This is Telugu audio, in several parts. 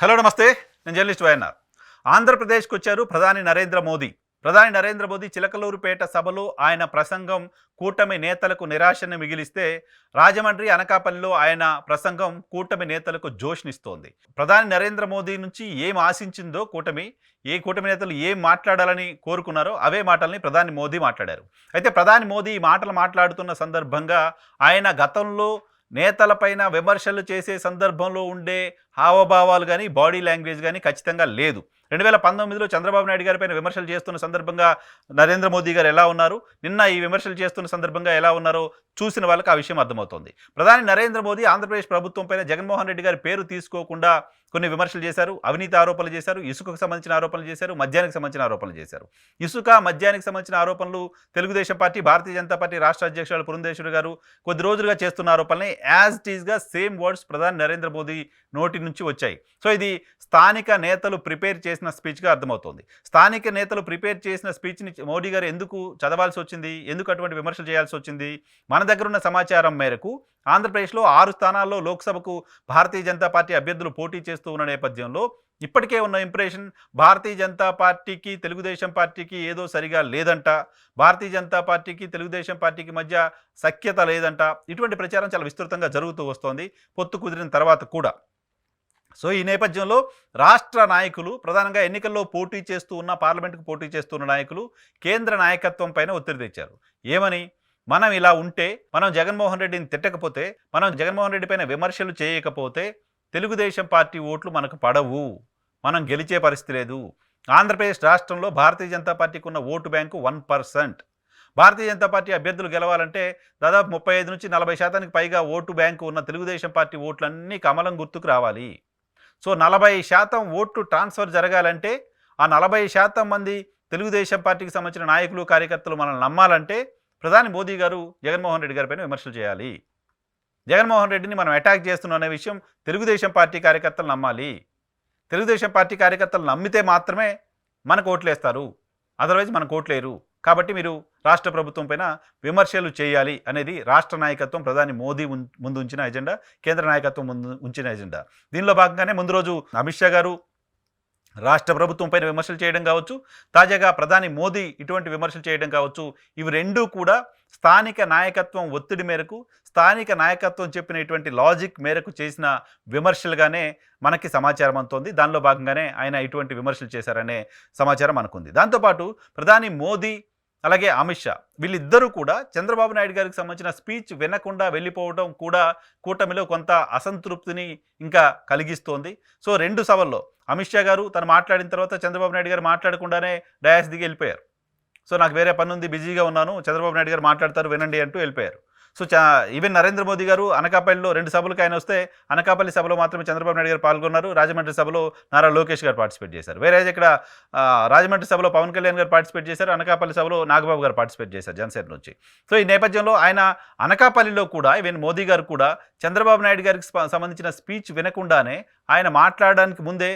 హలో నమస్తే. నేను జర్నలిస్ట్ వైఎన్ఆర్. ఆంధ్రప్రదేశ్కి వచ్చారు ప్రధాని నరేంద్ర మోదీ. ప్రధాని నరేంద్ర మోదీ చిలకలూరుపేట సభలో ఆయన ప్రసంగం కూటమి నేతలకు నిరాశను మిగిలిస్తే రాజమండ్రి అనకాపల్లిలో ఆయన ప్రసంగం కూటమి నేతలకు జోష్నిస్తోంది. ప్రధాని నరేంద్ర మోదీ నుంచి ఏం ఆశించిందో కూటమి ఏ కూటమి నేతలు ఏం మాట్లాడాలని కోరుకున్నారో అవే మాటల్ని ప్రధాని మోదీ మాట్లాడారు. అయితే ప్రధాని మోదీ ఈ మాటలు మాట్లాడుతున్న సందర్భంగా ఆయన గతంలో నేతలపైన విమర్శలు చేసే సందర్భంలో ఉండే హావభావాలు కానీ బాడీ లాంగ్వేజ్ కానీ ఖచ్చితంగా లేదు. రెండు వేల పంతొమ్మిదిలో చంద్రబాబు నాయుడు గారిపైన విమర్శలు చేస్తున్న సందర్భంగా నరేంద్ర మోదీ గారు ఎలా ఉన్నారు? నిన్న ఈ విమర్శలు చేస్తున్న సందర్భంగా ఎలా ఉన్నారో చూసిన వాళ్ళకి ఆ విషయం అర్థమవుతోంది. ప్రధాని నరేంద్ర మోదీ ఆంధ్రప్రదేశ్ ప్రభుత్వంపైన జగన్మోహన్ రెడ్డి గారి పేరు తీసుకోకుండా కొన్ని విమర్శలు చేశారు అవినీతి ఆరోపణలు చేశారు ఇసుకకు సంబంధించిన ఆరోపణలు చేశారు మద్యానికి సంబంధించిన ఆరోపణలు చేశారు. ఇసుక మద్యానికి సంబంధించిన ఆరోపణలు తెలుగుదేశం పార్టీ భారతీయ జనతా పార్టీ రాష్ట్ర అధ్యక్షుడు పురంధేశ్వరి గారు కొద్ది రోజులుగా చేస్తున్న ఆరోపణల్ని యాజ్ ఇట్ ఈస్గా సేమ్ వర్డ్స్ ప్రధాని నరేంద్ర మోదీ నోటి నుంచి వచ్చాయి. సో ఇది స్థానిక నేతలు ప్రిపేర్ చేసిన స్పీచ్గా అర్థమవుతుంది. స్థానిక నేతలు ప్రిపేర్ చేసిన స్పీచ్ని మోడీ గారు ఎందుకు చదవాల్సి వచ్చింది? ఎందుకు అటువంటి విమర్శలు చేయాల్సి వచ్చింది? మన దగ్గర ఉన్న సమాచారం మేరకు ఆంధ్రప్రదేశ్లో ఆరు స్థానాల్లో లోక్సభకు భారతీయ జనతా పార్టీ అభ్యర్థులు పోటీ చేస్తూ ఉన్న నేపథ్యంలో ఇప్పటికే ఉన్న ఇంప్రెషన్ భారతీయ జనతా పార్టీకి తెలుగుదేశం పార్టీకి ఏదో సరిగా లేదంట. భారతీయ జనతా పార్టీకి తెలుగుదేశం పార్టీకి మధ్య సఖ్యత లేదంట. ఇటువంటి ప్రచారం చాలా విస్తృతంగా జరుగుతూ వస్తోంది. పొత్తు కుదిరిన తర్వాత కూడా. సో ఈ నేపథ్యంలో రాష్ట్ర నాయకులు ప్రధానంగా ఎన్నికల్లో పోటీ చేస్తూ ఉన్న పార్లమెంటుకు పోటీ చేస్తున్న నాయకులు కేంద్ర నాయకత్వం పైన ఒత్తిడి తెచ్చారు. ఏమని? మనం ఇలా ఉంటే మనం జగన్మోహన్ రెడ్డిని తిట్టకపోతే మనం జగన్మోహన్ రెడ్డి పైన విమర్శలు చేయకపోతే తెలుగుదేశం పార్టీ ఓట్లు మనకు పడవు. మనం గెలిచే పరిస్థితి లేదు. ఆంధ్రప్రదేశ్ రాష్ట్రంలో భారతీయ జనతా పార్టీకి ఉన్న vote bank one percent. Bharatiya Janata party అభ్యర్థులు గెలవాలంటే దాదాపు ముప్పై ఐదు నుంచి నలభై శాతానికి పైగా ఓటు బ్యాంకు ఉన్న తెలుగుదేశం పార్టీ ఓట్లన్నీ కమలం గుర్తుకు రావాలి. సో నలభై శాతం ఓట్లు ట్రాన్స్ఫర్ జరగాలంటే ఆ నలభై శాతం మంది తెలుగుదేశం పార్టీకి సంబంధించిన నాయకులు కార్యకర్తలు మనల్ని నమ్మాలంటే ప్రధాని మోదీ గారు జగన్మోహన్ రెడ్డి గారిపైన విమర్శలు చేయాలి. జగన్మోహన్ రెడ్డిని మనం అటాక్ చేస్తున్నాం అనే విషయం తెలుగుదేశం పార్టీ కార్యకర్తలు నమ్మాలి. తెలుగుదేశం పార్టీ కార్యకర్తలు నమ్మితే మాత్రమే మనకు ఓట్లేస్తారు. అదర్వైజ్ మనకు ఓట్లేరు. కాబట్టి మీరు రాష్ట్ర ప్రభుత్వం పైన విమర్శలు చేయాలి అనేది రాష్ట్ర నాయకత్వం ప్రధాని మోదీ ముందు ఉంచిన ఎజెండా కేంద్ర నాయకత్వం ముందు ఉంచిన ఎజెండా. దీనిలో భాగంగానే ముందు రోజు అమిత్ షా గారు రాష్ట్ర ప్రభుత్వంపైన విమర్శలు చేయడం కావచ్చు తాజాగా ప్రధాని మోదీ ఇటువంటి విమర్శలు చేయడం కావచ్చు ఇవి రెండూ కూడా స్థానిక నాయకత్వం ఒత్తిడి మేరకు స్థానిక నాయకత్వం చెప్పిన ఇటువంటి లాజిక్ మేరకు చేసిన విమర్శలుగానే మనకి సమాచారం అందుతోంది. దానిలో భాగంగానే ఆయన ఇటువంటి విమర్శలు చేశారనే సమాచారం మనకుంది. దాంతోపాటు ప్రధాని మోదీ అలాగే అమిత్ షా. వీళ్ళిద్దరూ కూడా చంద్రబాబు నాయుడు గారికి సంబంధించిన స్పీచ్ వినకుండా వెళ్ళిపోవడం కూడా కూటమిలో కొంత అసంతృప్తిని ఇంకా కలిగిస్తోంది. సో రెండు సభల్లో అమిత్ షా గారు తను మాట్లాడిన తర్వాత చంద్రబాబు నాయుడు గారు మాట్లాడకుండానే డయాస్ దిగి వెళ్ళిపోయారు. సో నాకు వేరే పని ఉంది బిజీగా ఉన్నాను చంద్రబాబు నాయుడు గారు మాట్లాడతారు వినండి అంటూ వెళ్ళిపోయారు. సో చా ఈవెన్ నరేంద్ర మోదీ గారు అనకాపల్లిలో రెండు సభలకు ఆయన వస్తే అనకాపల్లి సభలో మాత్రమే చంద్రబాబు నాయుడు గారు పాల్గొన్నారు. రాజమండ్రి సభలో నారా లోకేష్ గారు పార్టిసిపేట్ చేశారు. వేరే ఇక్కడ రాజమండ్రి సభలో పవన్ కళ్యాణ్ గారు పార్టిసిపేట్ చేశారు. అనకాపల్లి సభలో నాగబాబు గారు పార్టిసిపేట్ చేశారు జనసేన నుంచి. సో ఈ నేపథ్యంలో ఆయన అనకాపల్లిలో కూడా ఈవెన్ మోదీ గారు కూడా చంద్రబాబు నాయుడు గారికి సంబంధించిన స్పీచ్ వినకుండానే ఆయన మాట్లాడడానికి ముందే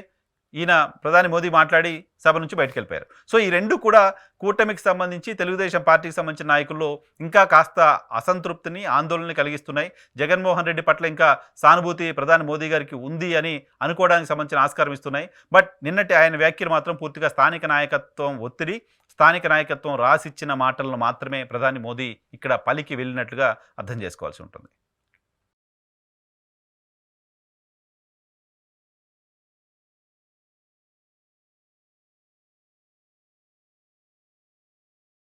ఈయన ప్రధాని మోదీ మాట్లాడి సభ నుంచి బయటకు వెళ్ళిపోయారు సో ఈ రెండు కూడా కూటమికి సంబంధించి తెలుగుదేశం పార్టీకి సంబంధించిన నాయకుల్లో ఇంకా కాస్త అసంతృప్తిని ఆందోళనని కలిగిస్తున్నాయి. జగన్మోహన్ రెడ్డి పట్ల ఇంకా సానుభూతి ప్రధాని మోదీ గారికి ఉంది అని అనుకోవడానికి సంబంధించిన ఆస్కారం ఇస్తున్నాయి. బట్ నిన్నటి ఆయన వ్యాఖ్యలు మాత్రం పూర్తిగా స్థానిక నాయకత్వం ఒత్తిడి స్థానిక నాయకత్వం రాసిచ్చిన మాటలను మాత్రమే ప్రధాని మోదీ ఇక్కడ పలికి వెళ్ళినట్లుగా అర్థం చేసుకోవాల్సి ఉంటుంది.